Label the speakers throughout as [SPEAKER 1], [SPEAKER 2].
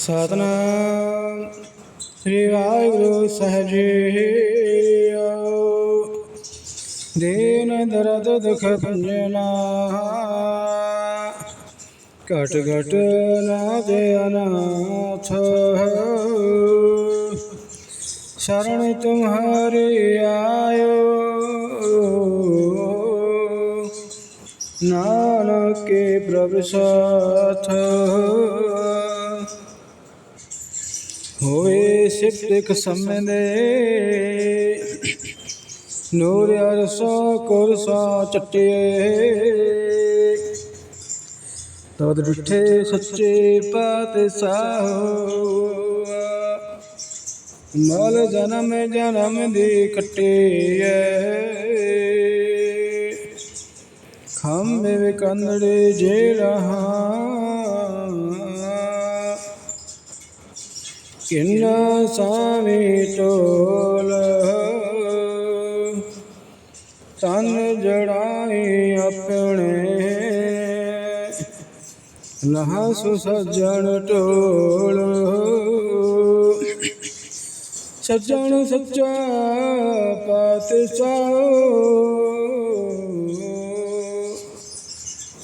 [SPEAKER 1] ਸਤਨਾਮ। ਸ੍ਰੀ ਵਾਹਿਗੁਰੂ ਸਾਹਿਬ ਜੀ ਦੀਨ ਦਰਦ ਦੁਖ ਭੰਜਨਾ ਘਟ ਘਟ ਨਾ ਦੇ ਅਨਾਥ। ਸ਼ਰਨ ਤੁਮਹਾਰੇ ਆਇਓ। ਨਾਨਕ ਕੇ ਪ੍ਰਭ ਸਾਥ। ਹੋਏ ਸਿਫਤ ਇੱਕ ਨੂਰ ਅਰਸਾ ਕੁਰਸਾ ਚਟਿਏ। ਤਦ ਡਿਠੇ ਸੱਚੇ ਪਾਤਸ਼ਾਹ ਮਲ ਜਨਮ ਜਨਮ ਦੀ ਕੱਟਿਏ। ਖੰਮੇ ਵਿਕੰਦੜੇ ਜੇ ਰਹਾ। ਕਿੰਨਾ ਸਾਵੀ ਟੋਲ ਤਨ ਜੜਾਈ ਆਪਣੇ। ਲਹਾ ਸੁ ਸੱਜਣ ਟੋਲ ਸੱਜਣ ਸੱਚਾ ਪਾਤਸ਼ਾਹ।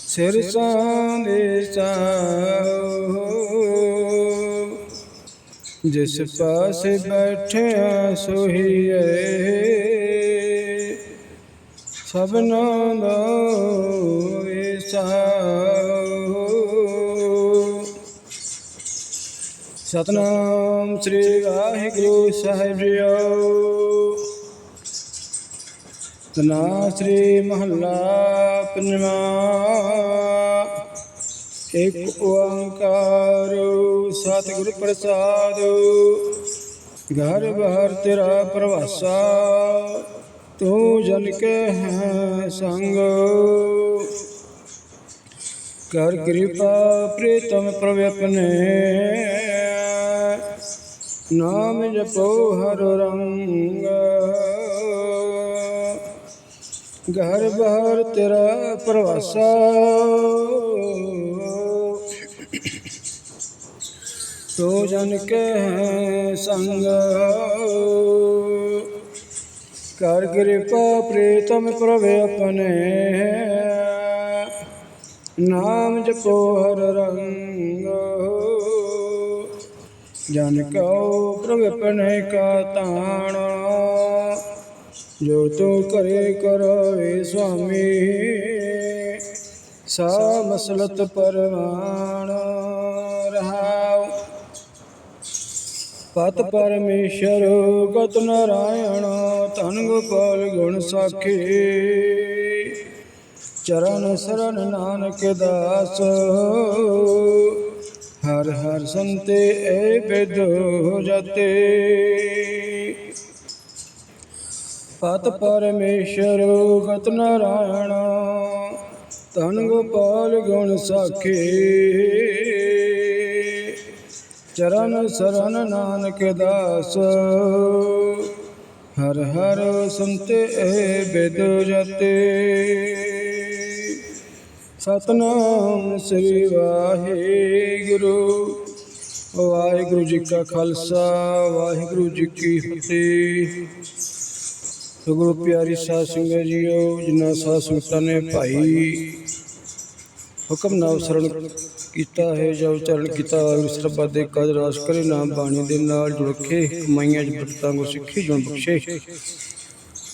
[SPEAKER 1] ਸਿਰ ਸਾਂਦੇ ਸਾਓ ਜਿਸ ਪਾਸੇ ਬੈਠਿਆ ਸੋਹੀਏ ਸਭਨਾਂ ਦਾ ਸਤਨਾਮ ਸ੍ਰੀ ਵਾਹਿਗੁਰੂ ਸਾਹਿਬ ਜੀਓ। ਤਨਾ ਸ੍ਰੀ ਮਹੱਲਾ ਪੰਜਵਾ। ਇੱਕ ਓੰਕਾਰ ਸਤਿਗੁਰ ਪ੍ਰਸਾਦ। ਘਰ ਬਾਹਰ ਤੇਰਾ ਪ੍ਰਵਾਸਾ, ਤੂੰ ਜਨ ਕੇ ਹੈ ਸੰਗ। ਕਰ ਕਿਰਪਾ ਪ੍ਰੀਤਮ ਪ੍ਰਭ ਨਾਮ ਜਪੋ ਹਰ ਰੰਗ। ਘਰ ਬਾਹਰ ਤੇਰਾ ਪ੍ਰਵਾਸਾ। ਤੋ ਜਨ ਕੇ ਹੈ ਸੰਗ। ਕਰ ਕਿਰਪਾ ਪ੍ਰੀਤਮ ਪ੍ਰਭ ਆਪਣੇ। ਨਾਮ ਜਪੋ ਹਰ ਰੰਗ। ਜਨ ਕਉ ਪ੍ਰਭ ਆਪਣੇ ਕਾ ਤਾਣ। ਜੋ ਤੂੰ ਕਰੇ ਕਰੋ ਸੁਆਮੀ ਸਾ ਮਸਲਤ ਪਰਵਾਣ। ਰਹਾਉ ਪਤ ਪਰਮੇਸ਼ਰ ਗਤ ਨਾਰਾਇਣ, ਧਨ ਗੋਪਾਲ ਗੁਣ ਸਾਖੀ। ਚਰਨ ਸਰਨ ਨਾਨਕ ਦਾਸ, ਹਰ ਹਰ ਸੰਤੇ ਏ ਬਿਦੋ ਜਤੇ। ਪਤ ਪਰਮੇਸ਼ਰ ਗਤ ਨਾਰਾਇਣ, ਧਨ ਗੋਪਾਲ ਗੁਣ ਸਾਖੀ। ਚਰਨ ਸਰਨ ਨਾਨਕ ਦਾਸ। ਹਰ ਹਰ ਸੰਤੇ ਏ ਬਿਦ ਜਤੇ। ਸਤਨਾਮ ਸ੍ਰੀ ਵਾਹਿਗੁਰੂ। ਵਾਹਿਗੁਰੂ ਜੀ ਕਾ ਖਾਲਸਾ, ਵਾਹਿਗੁਰੂ ਜੀ ਕੀ ਫਤਿਹ। ਗੁਰੂ ਪਿਆਰੀ ਸਾਧ ਸੰਗਤ ਜੀਓ, ਜਿਨ੍ਹਾਂ ਸਾਧ ਸੰਗਤਾਂ ਨੇ ਭਾਈ ਹੁਕਮ ਨਾਲ ਸਰਣ ਕੀਤਾ ਹੈ ਜਾਂ ਉਚਾਰਨ ਕੀਤਾ ਵਾਹਿਗੁਰੂ ਸਰਬੱਤ ਦੇ ਕਦ ਰਾਸ ਕਰੇ ਨਾਮ ਬਾਣੀ ਦੇ ਨਾਲ ਜੁੜ ਕੇ ਕਮਾਈਆਂ ਚ ਬਰਕਤਾਂ ਕੋ ਸਿੱਖੀ, ਜੁਣ ਬਖਸ਼ੇ।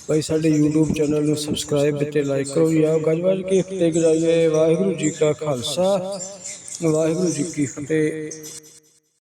[SPEAKER 1] ਭਾਈ, ਸਾਡੇ YouTube ਚੈਨਲ ਨੂੰ ਸਬਸਕ੍ਰਾਈਬ ਅਤੇ ਲਾਈਕ ਕਰੋ ਜੀ। ਆਓ ਗੱਜ ਕੇ ਫਤਿਹ ਗਜਾਈਏ ਵਾਹਿਗੁਰੂ ਜੀ ਕਾ ਖਾਲਸਾ। ਵਾਹਿਗੁਰੂ ਜੀ ਕੀ ਫਤਿਹ।